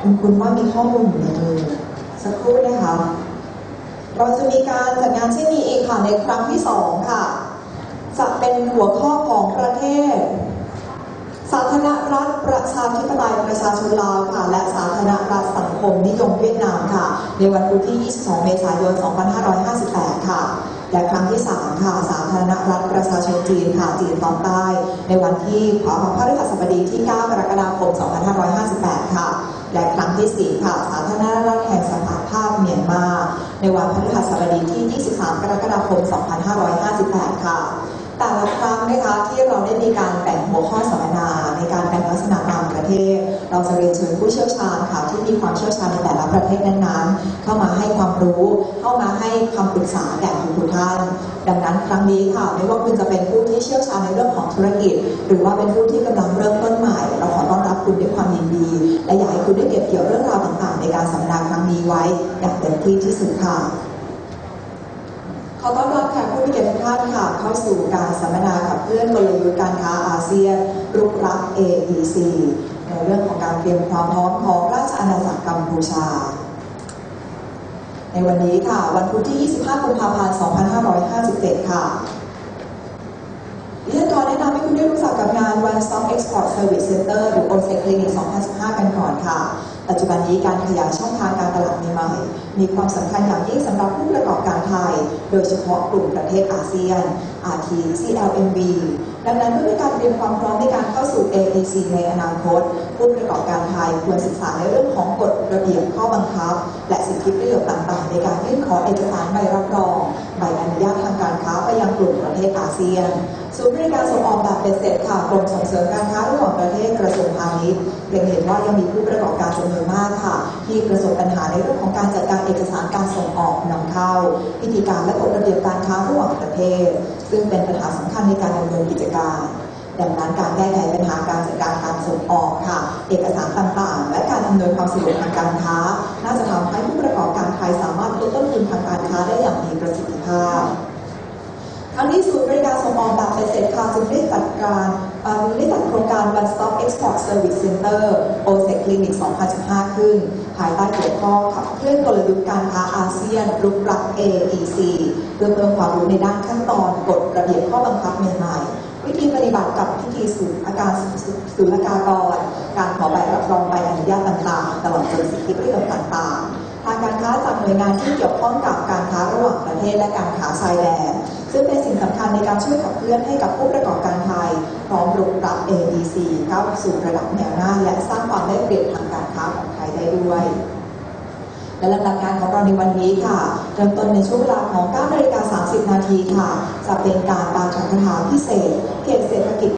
คุณคุณว่ามีข้อมูลอยู่ในมือสักครู่นะคะ เราจะมีการจัดงานที่มีอีกค่ะในครั้งที่สองค่ะ จะเป็นหัวข้อของประเทศ สาธารณรัฐประชาธิปไตยประชาชนลาวค่ะ และสาธารณรัฐสังคมนิยมเวียดนามค่ะ ในวันพุธที่ 22 เมษายน 2558 ค่ะและครั้งที่ 3 ค่ะ สาธารณรัฐประชาชนจีนค่ะ จีนตอนใต้ ในวันที่พพฤหัสบดีที่ 9 กรกฎาคม2 5 24 ค่ะ สาธารณรัฐแห่งสหภาพเมียนมา ในวันพฤหัสบดีที่ 23 กรกฎาคม 2558 ค่ะ แต่ละครั้งนะคะที่เราได้มีการแบ่งหัวข้อสัมมนา เทศ เราจะเรียนเชิญผู้เชี่ยวชาญค่ะที่มีความเชี่ยวชาญในแต่ละประเทศนั้นๆ เข้ามาให้ความรู้ เข้ามาให้คำปรึกษาแก่ทุกท่าน ดังนั้นครั้งนี้ค่ะไม่ว่าคุณจะเป็นผู้ที่เชี่ยวชาญในเรื่องของธุรกิจ หรือว่าเป็นผู้ที่กำลังเริ่มต้นใหม่ เราขอต้อนรับคุณด้วยความยินดี และอยากให้คุณได้เก็บเกี่ยวเรื่องราวต่างๆ ในการสัมมนาครั้งนี้ไว้อย่างเต็มที่ที่สุดค่ะขอต้อนรับแขกผู้มีเกียรติทุกท่านค่ะ เข้าสู่การสัมมนาขับเคลื่อนกลยุทธ์การค้าอาเซียนรุกรับ AEC ในเรื่องของการเตรียมความพร้อมของราชอาณาจักรกัมพูชา ในวันนี้ค่ะ วันพุธที่ 25 กุมภาพันธ์ 2557 ค่ะดิฉันขอแนะนำให้คุณได้รู้จักกับงาน One Stop Export Service Center หรือ OSEC Clinic 2015 กันก่อนค่ะ ปัจจุบันนี้การขยายช่องทางการตลาดใหม่ มีความสำคัญอย่างยิ่งสำหรับผู้ อบการไทย โดยเฉพาะกลุ่มประเทศอาเซียน อาทิ CLMV ดังนั้นเพื่อเป็นการเตรียมความพร้อมในการเข้าสู่ AAC ในอนาคต ผู้ประกอบการไทยควรศึกษาในเรื่องของกฎระเบียบข้อบังคับ และสิทธิประโยชน์ต่างๆ ในการยื่นขอเอกสารใบรับรองใบอนุญาตทางการค้าไปยังกลุ่มประเทศอาเซียนศูนย์บริการส่งออกแบบเป็นเสร็จค่ะกรมส่งเสริมการค้าระหว่างประเทศกระทรวงพาณิชย์เล็งเห็นว่ายังมีผู้ประกอบการจำนวนมากค่ะ ที่ประสบปัญหาในเรื่องของการจัดการเอกสารการส่งออกนำเข้าพิธีการและกฎระเบียบการค้าระหว่างประเทศ ซึ่งเป็นปัญหาสำคัญในการดำเนินกิจการ ดังนั้นการแก้ไขปัญหาการจัดการการส่งออกค่ะ เอกสารต่างๆ และการอำนวยความสะดวกทางการค้า น่าจะทำให้ผู้ประกอบการไทยสามารถลดต้นทุนทางการค้าได้อย่างมีประสิทธิภาพทั้งนี้ศูนย์บริการส่งออกแบบเป็นเสร็จค่ะจึงได้จัดการได้จัดโครงการ One Stop Export Service Center OSEC Clinic 2015 ขึ้น ภายใต้หัวข้อขับเคลื่อนกลยุทธ์การค้าอาเซียนรุกรับ AEC เพื่อเพิ่มความรู้ในด้านขั้นตอนกฎระเบียบข้อบังคับใหม่ๆ วิธีปฏิบัติกับพิธีสูอาการสูลกากร การขอใบรับรองใบอนุญาตต่างๆ ตลอดจนสิทธิประโยชน์ต่างๆ ทางการค้าจากหน่วยงานที่เกี่ยวข้องกับการค้าระหว่างประเทศและการค้าชายแดน ซึ่งเป็นสิ่งสำคัญในการช่วยขับเคลื่อนให้กับผู้ประกอบการไทย พร้อมรุกรับ ADC ก้าวสู่ระดับแนวหน้า และสร้างความได้เปรียบทางการค้าของไทยได้ด้วย และลำดับงานของเราในวันนี้ค่ะเริ่มต้นในช่วงเวลาของ9นาฬิกา30 นาทีค่ะ จะเป็นการปาฐกถาพิเศษเขตเศรษฐกิจ